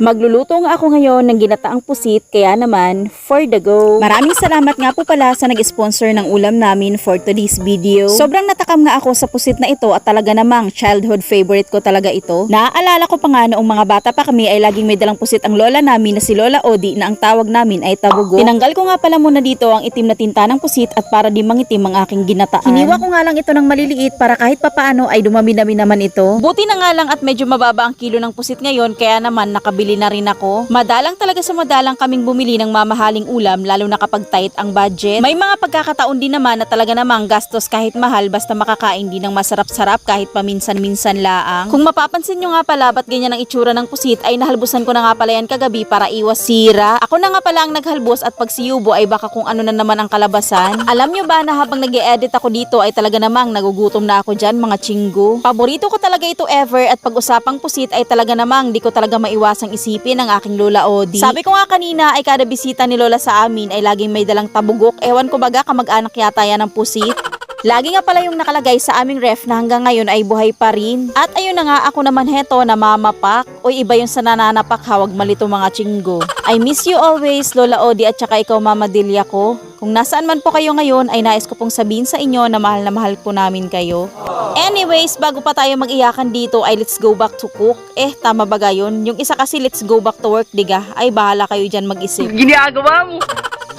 Magluluto nga ako ngayon ng ginataang pusit kaya naman for the go. Maraming salamat nga po pala sa nag-sponsor ng ulam namin for today's video. Sobrang natakam nga ako sa pusit na ito at talaga namang childhood favorite ko talaga ito. Naaalala ko pa nga noong mga bata pa kami ay laging may dalang pusit ang lola namin na si Lola Odi na ang tawag namin ay tabugo. Tinanggal ko nga pala muna dito ang itim na tinta ng pusit at para di mangitim ang aking ginataan. Hiniwa ko nga lang ito ng maliliit para kahit papaano ay dumami-dami naman ito. Buti na nga lang at medyo mababa ang kilo ng pusit ngayon kaya naman nakabili na rin ako. Madalang talaga sa madalang kaming bumili ng mamahaling ulam lalo na kapag tight ang budget. May mga pagkakataon din naman na talaga namang gastos kahit mahal basta makakain din ng masarap-sarap kahit paminsan-minsan laang. Kung mapapansin nyo nga pala ba't ganyan ang itsura ng pusit ay nahalbusan ko na nga pala yan kagabi para iwas sira. Ako na nga pala ang naghalbos at pag siyubo ay baka kung ano na naman ang kalabasan. Alam nyo ba na habang nag edit ako dito ay talaga namang nagugutom na ako dyan mga chinggo. Paborito ko talaga ito ever at pag usapang pusit ay talaga namang di ko talaga maiwasang isipin ang aking Lola Odi. Sabi ko nga kanina ay kada bisita ni Lola sa amin ay laging may dalang tabugok. Ewan ko baga kamag-anak yata yan ng pusit. Lagi nga pala yung nakalagay sa aming ref na hanggang ngayon ay buhay pa rin. At ayun na nga ako naman heto na mamapak. O iba yung sa nananapak hawag malito mga chinggo. I miss you always Lola Odi at saka ikaw Mama Delia ko. Kung nasaan man po kayo ngayon ay nais ko pong sabihin sa inyo na mahal na mahal po namin kayo. Anyways, bago pa tayo mag-iyakan dito ay let's go back to cook. Eh, tama ba gayon? Yung isa kasi let's go back to work, diga. Ay, bahala kayo dyan mag-isip. Ginagawa mo.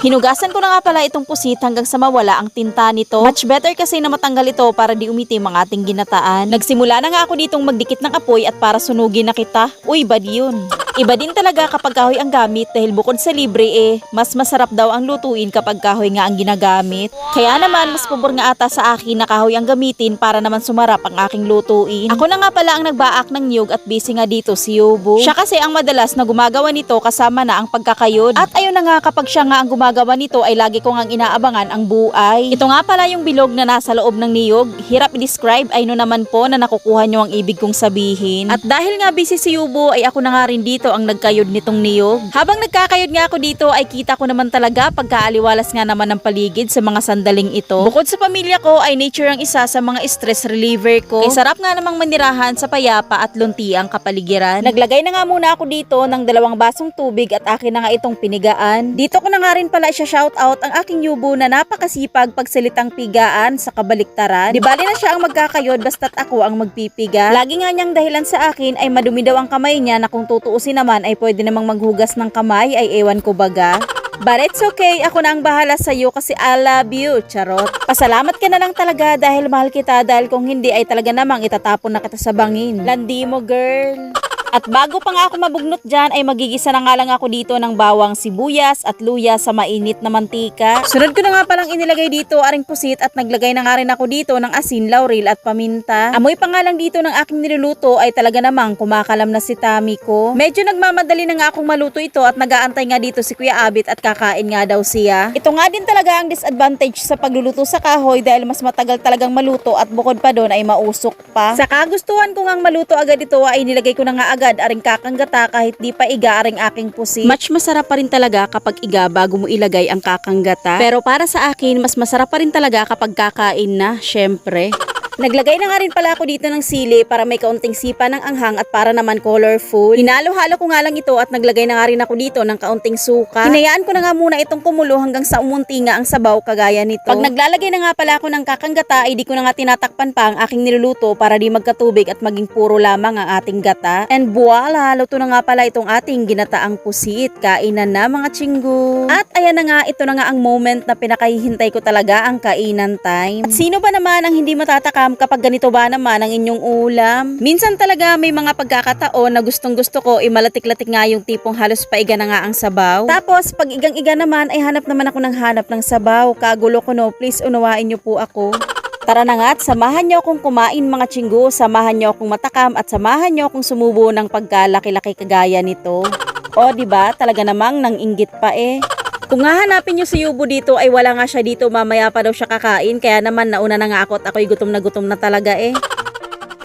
Hinugasan ko na nga pala itong pusit hanggang sa mawala ang tinta nito. Much better kasi na matanggal ito para di umitim ang ating ginataan. Nagsimula na nga ako ditong magdikit ng apoy at para sunugin na kita. Uy, bad yun. Iba din talaga kapag kahoy ang gamit dahil bukod sa libre eh, mas masarap daw ang lutuin kapag kahoy nga ang ginagamit. Kaya naman, mas pabor nga ata sa akin na kahoy ang gamitin para naman sumarap ang aking lutuin. Ako na nga pala ang nagbaak ng niyog at busy nga dito si Yobo. Siya kasi ang madalas na gumagawa nito kasama na ang pagkakayod. At ayun na nga kapag siya nga ang gumagawa nito ay lagi ko ngang inaabangan ang buay. Ito nga pala yung bilog na nasa loob ng niyog. Hirap i-describe ay no naman po na nakukuha nyo ang ibig kong sabihin. At dahil nga busy si Yubo ay ako na nga rin dito ang nagkayod nitong niyog. Habang nagkakayod nga ako dito ay kita ko naman talaga pagkaaliwalas nga naman ng paligid sa mga sandaling ito. Bukod sa pamilya ko ay nature ang isa sa mga stress reliever ko. Kay sarap nga namang manirahan sa payapa at lunti ang kapaligiran. Naglagay na nga muna ako dito ng dalawang basong tubig at akin na nga itong pinigaan. Dito ko na nga rin pala siya shout out ang aking yubo na napakasipag pagsalitang pigaan sa kabaliktaran. Di bali na siya ang magkakayod basta't ako ang magpipiga. Lagi nga niyang dahilan sa akin ay madumi daw ang kamay niya na kung tutuusin naman ay pwede namang maghugas ng kamay ay ewan ko baga. But it's okay, ako na ang bahala sa iyo kasi I love you, charot. Pasalamat ka na lang talaga dahil mahal kita dahil kung hindi ay talaga namang itatapon na kita sa bangin. Landi mo, girl. At bago pa nga ako mabugnot dyan ay magigisa na nga lang ako dito ng bawang sibuyas at luya sa mainit na mantika. Sunod ko na nga palang inilagay dito aring pusit at naglagay na nga rin ako dito ng asin, laurel at paminta. Amoy pa nga lang dito ng aking niluluto ay talaga namang kumakalam na si Tami ko. Medyo nagmamadali na nga akong maluto ito at nagaantay nga dito si Kuya Abit at kakain nga daw siya. Ito nga din talaga ang disadvantage sa pagluluto sa kahoy dahil mas matagal talagang maluto at bukod pa doon ay mausok pa. Sa kagustuhan ko ngang maluto agad ito ay nilagay ko na nga agad aring kakanggata kahit di pa iga aring aking pusi. Much masarap pa rin talaga kapag iga bago mo ilagay ang kakanggata. Pero para sa akin, mas masarap pa rin talaga kapag kakain na, syempre. Naglagay na nga rin pala ako dito ng sili para may kaunting sipa ng anghang at para naman colorful. Hinalo-halo ko nga lang ito at naglagay na nga rin ako dito ng kaunting suka. Hinayaan ko na nga muna itong kumulo hanggang sa umunti nga ang sabaw kagaya nito. Pag naglalagay na nga pala ako ng kakanggata ay di ko na nga tinatakpan pa ang aking niluluto para di magkatubig at maging puro lamang ang ating gata. And voila, luto na nga pala itong ating ginataang pusit. Kainan na mga chinggo. At ayan na nga, ito na nga ang moment na pinakahihintay ko talaga ang kainan time. At sino ba naman ang hindi matatakam kapag ganito ba naman ang inyong ulam? Minsan talaga may mga pagkakataon na gustong gusto ko imalatik-latik nga yung tipong halos paiga na nga ang sabaw. Tapos pag igang-iga naman ay hanap naman ako ng hanap ng sabaw. Kagulo ko no, please unawain niyo po ako. Tara na nga at samahan niyo akong kumain mga chinggo, samahan niyo akong matakam at samahan niyo akong sumubo ng pagkalaki-laki kagaya nito. O, di ba? Talaga namang nang inggit pa eh. Kung nga hanapin nyo si Yubo dito ay wala nga siya dito mamaya pa daw siya kakain kaya naman nauna na nga ako at ako'y gutom na gutom na talaga eh.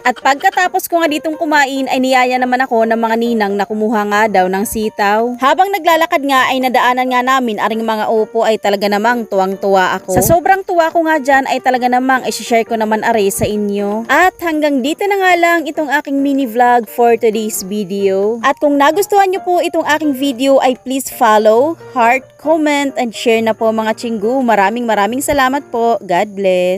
At pagkatapos ko nga ditong kumain ay niyaya naman ako ng mga ninang na kumuha nga daw ng sitaw. Habang naglalakad nga ay nadaanan nga namin aring mga upo ay talaga namang tuwang-tuwa ako. Sa sobrang tuwa ko nga dyan ay talaga namang isi-share ko naman are sa inyo. At hanggang dito na nga lang itong aking mini vlog for today's video. At kung nagustuhan nyo po itong aking video ay please follow, heart, comment, and share na po mga chinggu. Maraming maraming salamat po. God bless.